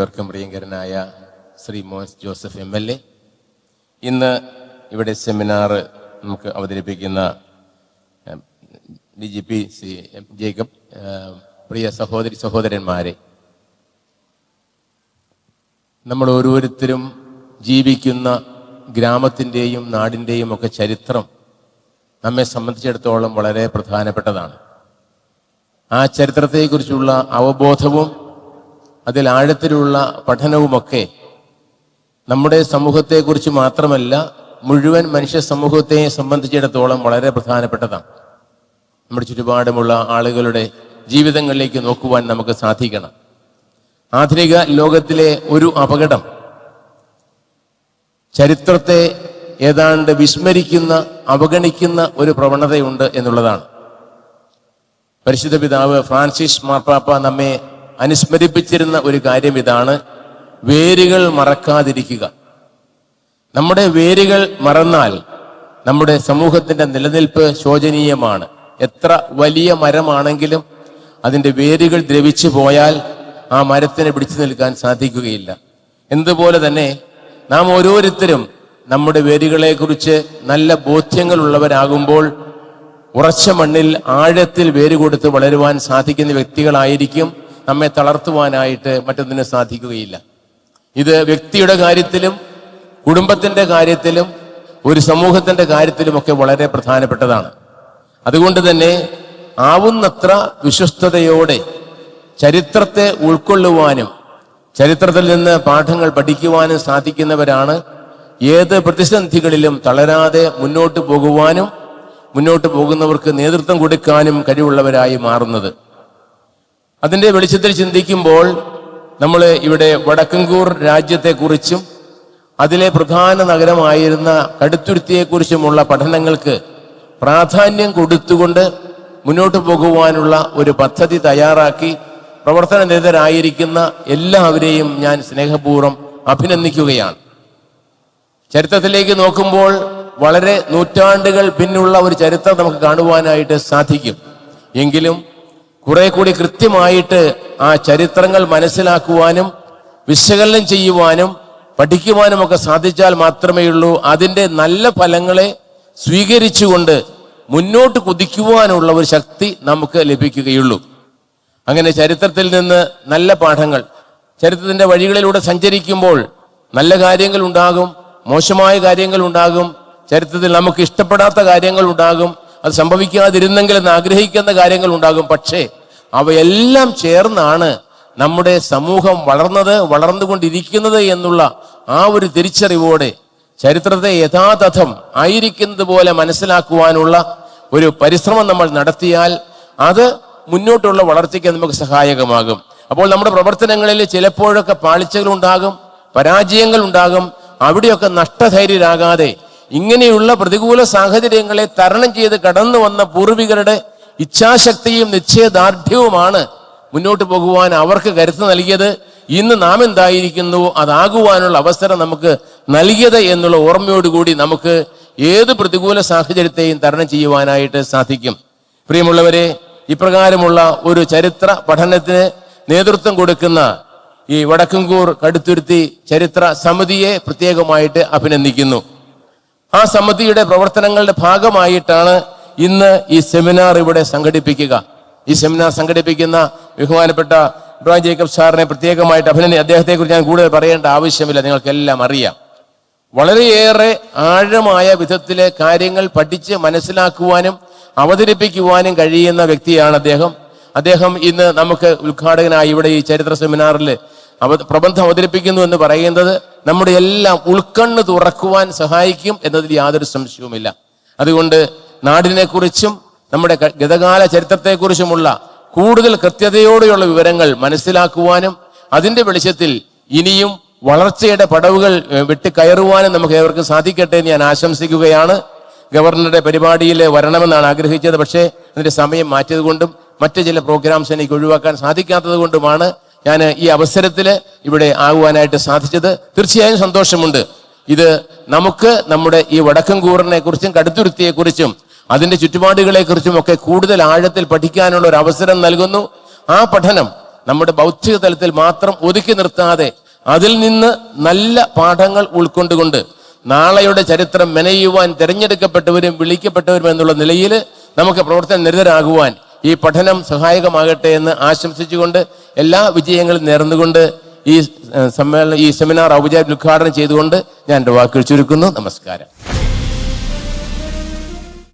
ഏവർക്കും പ്രിയങ്കരനായ Shri Mons Joseph M L A. ഇന്ന് ഇവിടെ സെമിനാർ നമുക്ക് അവതരിപ്പിക്കുന്ന D G P C M Jacob പ്രിയ സഹോദരി സഹോദരന്മാരെ നമ്മൾ ഓരോരുത്തരും ജീവിക്കുന്ന ഗ്രാമത്തിന്റെയും നാടിന്റെയും ഒക്കെ ചരിത്രം നമ്മെ സംബന്ധിച്ചിടത്തോളം വളരെ പ്രധാനപ്പെട്ടതാണ്. ആ ചരിത്രത്തെക്കുറിച്ചുള്ള അവബോധവും അതിൽ ആഴത്തിലുള്ള പഠനവുമൊക്കെ നമ്മുടെ സമൂഹത്തെക്കുറിച്ച് മാത്രമല്ല മുഴുവൻ മനുഷ്യ സമൂഹത്തെ സംബന്ധിച്ചിടത്തോളം വളരെ പ്രധാനപ്പെട്ടതാണ്. നമ്മുടെ ചുറ്റുപാടുമുള്ള ആളുകളുടെ ജീവിതങ്ങളിലേക്ക് നോക്കുവാൻ നമുക്ക് സാധിക്കണം. ആധുനിക ലോകത്തിലെ ഒരു അപകടം. ചരിത്രത്തെ ഏതാണ്ട് വിസ്മരിക്കുന്ന അവഗണിക്കുന്ന ഒരു പ്രവണതയുണ്ട് എന്നുള്ളതാണ്. പരിശുദ്ധ പിതാവ് ഫ്രാൻസിസ് മാർപ്പാപ്പ നമ്മെ അനുസ്മരിപ്പിച്ചിരുന്ന ഒരു കാര്യം ഇതാണ്. വേരുകൾ മറക്കാതിരിക്കുക. നമ്മുടെ വേരുകൾ മറന്നാൽ നമ്മുടെ സമൂഹത്തിന്റെ നിലനിൽപ്പ് ശോചനീയമാണ്. എത്ര വലിയ മരമാണെങ്കിലും അതിന്റെ വേരുകൾ ദ്രവിച്ചു പോയാൽ ആ മരത്തിന് പിടിച്ചു നിൽക്കാൻ സാധിക്കുകയില്ല. എന്തുപോലെ തന്നെ നാം ഓരോരുത്തരും നമ്മുടെ വേരുകളെ കുറിച്ച് നല്ല ബോധ്യങ്ങളുള്ളവരാകുമ്പോൾ ഉറച്ച മണ്ണിൽ ആഴത്തിൽ വേര് കൊടുത്ത് വളരുവാൻ സാധിക്കുന്ന വ്യക്തികളായിരിക്കും നമ്മെ തളർത്തുവാനായിട്ട് മറ്റൊന്നിനും സാധിക്കുകയില്ല. ഇത് വ്യക്തിയുടെ കാര്യത്തിലും കുടുംബത്തിന്റെ കാര്യത്തിലും ഒരു സമൂഹത്തിന്റെ കാര്യത്തിലുമൊക്കെ വളരെ പ്രധാനപ്പെട്ടതാണ്. അതുകൊണ്ട് തന്നെ ആവുന്നത്ര വിശ്വസ്തയോടെ ചരിത്രത്തെ ഉൾക്കൊള്ളുവാനും ചരിത്രത്തിൽ നിന്ന് പാഠങ്ങൾ പഠിക്കുവാനും സാധിക്കുന്നവരാണ് ഏത് പ്രതിസന്ധികളിലും തളരാതെ മുന്നോട്ട് പോകുവാനും മുന്നോട്ട് പോകുന്നവർക്ക് നേതൃത്വം കൊടുക്കാനും കഴിവുള്ളവരായി മാറുന്നത്. അതിന്റെ വെളിച്ചത്തിൽ ചിന്തിക്കുമ്പോൾ നമ്മൾ ഇവിടെ വടക്കൻകൂർ രാജ്യത്തെക്കുറിച്ചും അതിലെ പ്രധാന നഗരമായിരുന്ന കടുത്തുരുത്തിയെക്കുറിച്ചുമുള്ള പഠനങ്ങൾക്ക് പ്രാധാന്യം കൊടുത്തുകൊണ്ട് മുന്നോട്ട് പോകുവാനുള്ള ഒരു പദ്ധതി തയ്യാറാക്കി പ്രവർത്തന നിരതരായിരിക്കുന്ന എല്ലാവരെയും ഞാൻ സ്നേഹപൂർവം അഭിനന്ദിക്കുകയാണ്. ചരിത്രത്തിലേക്ക് നോക്കുമ്പോൾ വളരെ നൂറ്റാണ്ടുകൾ പിന്നുള്ള ഒരു ചരിത്രം നമുക്ക് കാണുവാനായിട്ട് സാധിക്കും. എങ്കിലും കുറെ കൂടി കൃത്യമായിട്ട് ആ ചരിത്രങ്ങൾ മനസ്സിലാക്കുവാനും വിശകലനം ചെയ്യുവാനും പഠിക്കുവാനും ഒക്കെ സാധിച്ചാൽ മാത്രമേ ഉള്ളൂ. അതിന്റെ നല്ല ഫലങ്ങളെ സ്വീകരിച്ചുകൊണ്ട് മുന്നോട്ട് കുതിക്കുവാനുള്ള ഒരു ശക്തി നമുക്ക് ലഭിക്കുകയുള്ളൂ. അങ്ങനെ ചരിത്രത്തിൽ നിന്ന് നല്ല പാഠങ്ങൾ ചരിത്രത്തിന്റെ വഴികളിലൂടെ സഞ്ചരിക്കുമ്പോൾ നല്ല കാര്യങ്ങൾ ഉണ്ടാകും മോശമായ കാര്യങ്ങൾ ഉണ്ടാകും ചരിത്രത്തിൽ നമുക്ക് ഇഷ്ടപ്പെടാത്ത കാര്യങ്ങൾ ഉണ്ടാകും അത് സംഭവിക്കാതിരുന്നെങ്കിൽ എന്ന് ആഗ്രഹിക്കുന്ന കാര്യങ്ങൾ ഉണ്ടാകും. പക്ഷേ അവയെല്ലാം ചേർന്നാണ് നമ്മുടെ സമൂഹം വളർന്നത് വളർന്നുകൊണ്ടിരിക്കുന്നത് എന്നുള്ള ആ ഒരു തിരിച്ചറിവോടെ ചരിത്രത്തെ യഥാതഥം ആയിരിക്കുന്നത് പോലെ മനസ്സിലാക്കുവാനുള്ള ഒരു പരിശ്രമം നമ്മൾ നടത്തിയാൽ അത് മുന്നോട്ടുള്ള വളർച്ചയ്ക്ക് നമുക്ക് സഹായകമാകും. അപ്പോൾ നമ്മുടെ പ്രവർത്തനങ്ങളിൽ ചിലപ്പോഴൊക്കെ പാളിച്ചകൾ ഉണ്ടാകും പരാജയങ്ങൾ ഉണ്ടാകും അവിടെയൊക്കെ നഷ്ടധൈര്യരാകാതെ ഇങ്ങനെയുള്ള പ്രതികൂല സാഹചര്യങ്ങളെ തരണം ചെയ്ത് കടന്നു വന്ന പൂർവികരുടെ ഇച്ഛാശക്തിയും നിശ്ചയദാർഢ്യവുമാണ് മുന്നോട്ട് പോകുവാൻ അവർക്ക് കരുത്ത് നൽകിയത്. ഇന്ന് നാം എന്തായിരിക്കുന്നു? അതാകുവാനുള്ള അവസരം നമുക്ക് നൽകിയത് എന്നുള്ള ഓർമ്മയോടുകൂടി നമുക്ക് ഏത് പ്രതികൂല സാഹചര്യത്തെയും തരണം ചെയ്യുവാനായിട്ട് സാധിക്കും. പ്രിയമുള്ളവരെ ഇപ്രകാരമുള്ള ഒരു ചരിത്ര പഠനത്തിന് നേതൃത്വം കൊടുക്കുന്ന ഈ വടക്കുംകൂർ കടുത്തുരുത്തി ചരിത്ര സമിതിയെ പ്രത്യേകമായിട്ട് അഭിനന്ദിക്കുന്നു. ആ സമിതിയുടെ പ്രവർത്തനങ്ങളുടെ ഭാഗമായിട്ടാണ് ഇന്ന് ഈ സെമിനാർ ഇവിടെ സംഘടിപ്പിക്കുക. ഈ സെമിനാർ സംഘടിപ്പിക്കുന്ന ബഹുമാനപ്പെട്ട ഇബ്രാഹിം ജേക്കബ് സാറിനെ പ്രത്യേകമായിട്ട് അഭിനന്ദി. അദ്ദേഹത്തെ കുറിച്ച് ഞാൻ കൂടുതൽ പറയേണ്ട ആവശ്യമില്ല. നിങ്ങൾക്കെല്ലാം അറിയാം. വളരെയേറെ ആഴമായ വിധത്തിലെ കാര്യങ്ങൾ പഠിച്ച് മനസ്സിലാക്കുവാനും അവതരിപ്പിക്കുവാനും കഴിയുന്ന വ്യക്തിയാണ് അദ്ദേഹം. അദ്ദേഹം ഇന്ന് നമുക്ക് ഉദ്ഘാടകനായി ഇവിടെ ഈ ചരിത്ര സെമിനാറിൽ അവ പ്രബന്ധം അവതരിപ്പിക്കുന്നു എന്ന് പറയുന്നത് നമ്മുടെ എല്ലാം ഉൾക്കണ്ണ് തുറക്കുവാൻ സഹായിക്കും എന്നതിൽ യാതൊരു സംശയവുമില്ല. അതുകൊണ്ട് നാടിനെ കുറിച്ചും നമ്മുടെ ഗതകാല ചരിത്രത്തെക്കുറിച്ചുമുള്ള കൂടുതൽ കൃത്യതയോടെയുള്ള വിവരങ്ങൾ മനസ്സിലാക്കുവാനും അതിന്റെ വെളിച്ചത്തിൽ ഇനിയും വളർച്ചയുടെ പടവുകൾ വിട്ട് കയറുവാനും നമുക്ക് ഏവർക്കും സാധിക്കട്ടെ എന്ന് ഞാൻ ആശംസിക്കുകയാണ്. ഗവർണറുടെ പരിപാടിയിൽ വരണമെന്നാണ് ആഗ്രഹിച്ചത്. പക്ഷേ അതിന്റെ സമയം മാറ്റിയത് കൊണ്ടും മറ്റ് ചില പ്രോഗ്രാംസ് എനിക്ക് ഒഴിവാക്കാൻ സാധിക്കാത്തത് കൊണ്ടുമാണ് ഞാൻ ഈ അവസരത്തിൽ ഇവിടെ ആകുവാനായിട്ട് സാധിച്ചത് തീർച്ചയായും സന്തോഷമുണ്ട്. ഇത് നമുക്ക് നമ്മുടെ ഈ വടക്കൻകൂറിനെ കുറിച്ചും കടുത്തുരുത്തിയെ കുറിച്ചും അതിന്റെ ചുറ്റുപാടുകളെ കുറിച്ചും ഒക്കെ കൂടുതൽ ആഴത്തിൽ പഠിക്കാനുള്ള ഒരു അവസരം നൽകുന്നു. ആ പഠനം നമ്മുടെ ബൗദ്ധിക തലത്തിൽ മാത്രം ഒതുക്കി നിർത്താതെ അതിൽ നിന്ന് നല്ല പാഠങ്ങൾ ഉൾക്കൊണ്ടുകൊണ്ട് നാളെയുടെ ചരിത്രം മെനയുവാൻ തിരഞ്ഞെടുക്കപ്പെട്ടവരും വിളിക്കപ്പെട്ടവരും എന്നുള്ള നിലയിൽ നമുക്ക് പ്രവർത്തന നിരതരാകുവാൻ ഈ പഠനം സഹായകമാകട്ടെ എന്ന് ആശംസിച്ചുകൊണ്ട് എല്ലാ വിജയങ്ങളും നേർന്നുകൊണ്ട് ഈ സമ്മേളനം ഈ സെമിനാർ ഔപചാരിക ഉദ്ഘാടനം ചെയ്തുകൊണ്ട് ഞാൻ എന്റെ വാക്കുകൾ ചുരുക്കുന്നു. നമസ്കാരം.